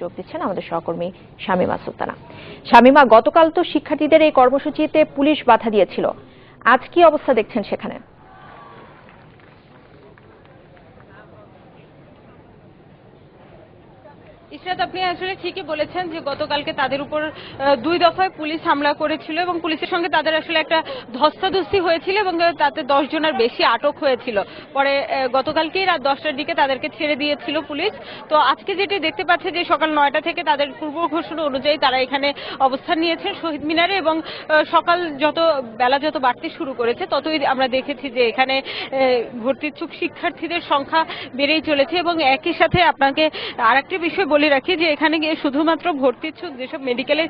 যোগ দিচ্ছেন আমাদের সহকর্মী শামিমা সুলতানা। শামিমা, গতকাল তো শিক্ষার্থীদের এই কর্মসূচিতে পুলিশ বাধা দিয়েছিল। আজ কি অবস্থা দেখছেন সেখানে? ইশরাত আপনি আসলে ঠিকই বলেছেন যে গতকালকে তাদের উপর দুই দফায় পুলিশ হামলা করেছিল এবং পুলিশের সঙ্গে তাদের আসলে একটা ধস্তাধস্তি হয়েছিল এবং তাতে দশ জনের বেশি আটক হয়েছিল। পরে গতকালকেই রাত দশটার দিকে তাদেরকে ছেড়ে দিয়েছিল পুলিশ। তো আজকে যেটি দেখতে পাচ্ছে যে সকাল নয়টা থেকে তাদের পূর্ব ঘোষণা অনুযায়ী তারা এখানে অবস্থান নিয়েছেন শহীদ মিনারে এবং সকাল যত বেলা যত বাড়তে শুরু করেছে ততই আমরা দেখেছি যে এখানে আহ, ভর্তি ইচ্ছুক শিক্ষার্থীদের সংখ্যা বেড়েই চলেছে এবং একই সাথে আপনাকে আরেকটি বিষয় বলে রাখি যে এখানে গিয়ে শুধুমাত্র ভর্তিচ্ছুক যেসব মেডিকেলে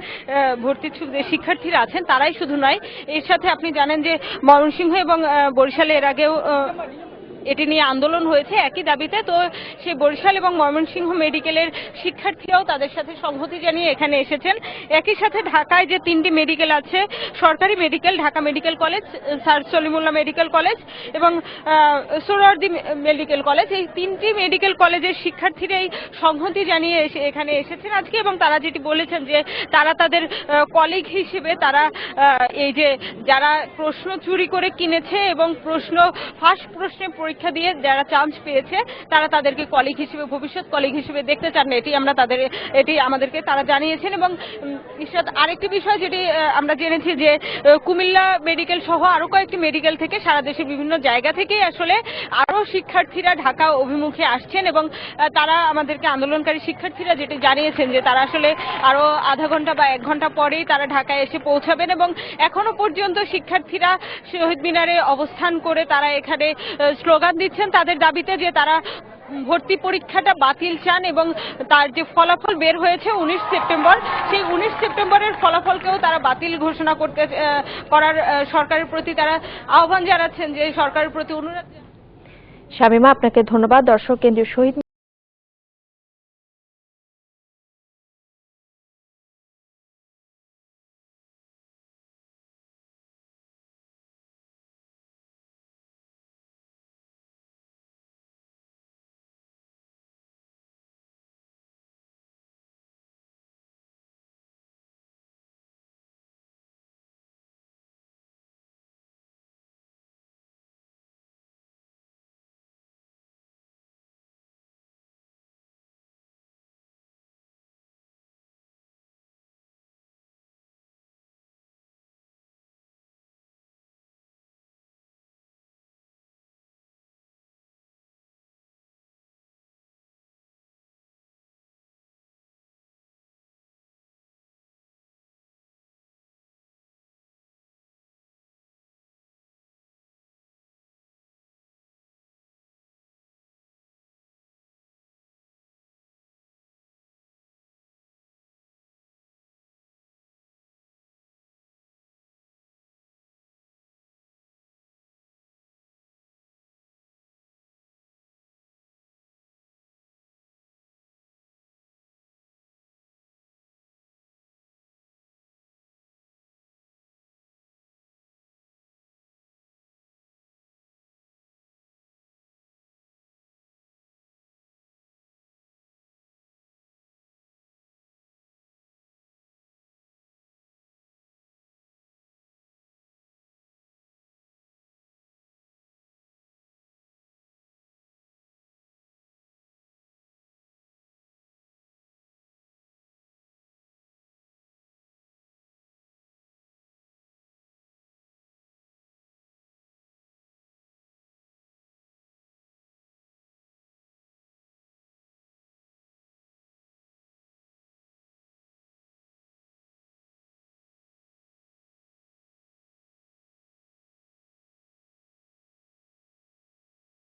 ভর্তিচ্ছুক যে শিক্ষার্থীরা আছেন, তারাই শুধু নয়। এর সাথে আপনি জানেন যে ময়মনসিংহ এবং বরিশালে এর আগেও এটি নিয়ে আন্দোলন হয়েছে, একই দাবিতে তো সেই বরিশাল এবং ময়মনসিংহ মেডিকেলের শিক্ষার্থীরাও তাদের সাথে সংহতি জানিয়ে এখানে এসেছেন। একই সাথে ঢাকায় যে তিনটি মেডিকেল আছে, সরকারি medical, Dhaka medical college sir Salimullah medical college এবং সোহরাওয়ার্দী মেডিকেল কলেজ। এই তিনটি মেডিকেল কলেজের শিক্ষার্থীরা এই সংহতি জানিয়ে এসে- এখানে এসেছেন আজকে এবং তারা যেটি বলেছেন যে তারা তাদের কলিগ হিসেবে তারা এই যে যারা প্রশ্ন চুরি করে কিনেছে এবং প্রশ্ন ফার্স্ট প্রশ্নে পরীক্ষা দিয়ে যারা চান্স পেয়েছে তারা তাদেরকে কলিগ হিসেবে ভবিষ্যৎ কলিগ হিসেবে দেখতে চান। না এটি আমরা তাদের এটি আমাদেরকে তারা জানিয়েছেন এবং ইশরাত আরেকটি বিষয় যেটি আমরা জেনেছি যে কুমিল্লা মেডিকেল সহ আরও কয়েকটি মেডিকেল থেকে সারা দেশের বিভিন্ন জায়গা থেকেই আসলে আরও শিক্ষার্থীরা ঢাকা অভিমুখে আসছেন এবং তারা আমাদেরকে আন্দোলনকারী শিক্ষার্থীরা যেটি জানিয়েছেন যে তারা আসলে আরও আধা ঘণ্টা বা এক ঘণ্টা পরেই তারা ঢাকায় এসে পৌঁছাবেন এবং এখনও পর্যন্ত শিক্ষার্থীরা শহীদ মিনারে অবস্থান করে তারা এখানে আহ, স্লোগান দিচ্ছেন তাদের দাবিতে যে তারা ভর্তি পরীক্ষাটা বাতিল চান এবং তার যে ফলাফল বের হয়েছে উনিশ সেপ্টেম্বর, সেই উনিশ সেপ্টেম্বরের ফলাফলকেও তারা বাতিল ঘোষণা করতে করার সরকারের প্রতি তারা আহ্বান জানাচ্ছেন যে সরকারের প্রতি অনুরোধ শামিমা, আপনাকে ধন্যবাদ। দর্শক, কেন্দ্রীয় শহীদ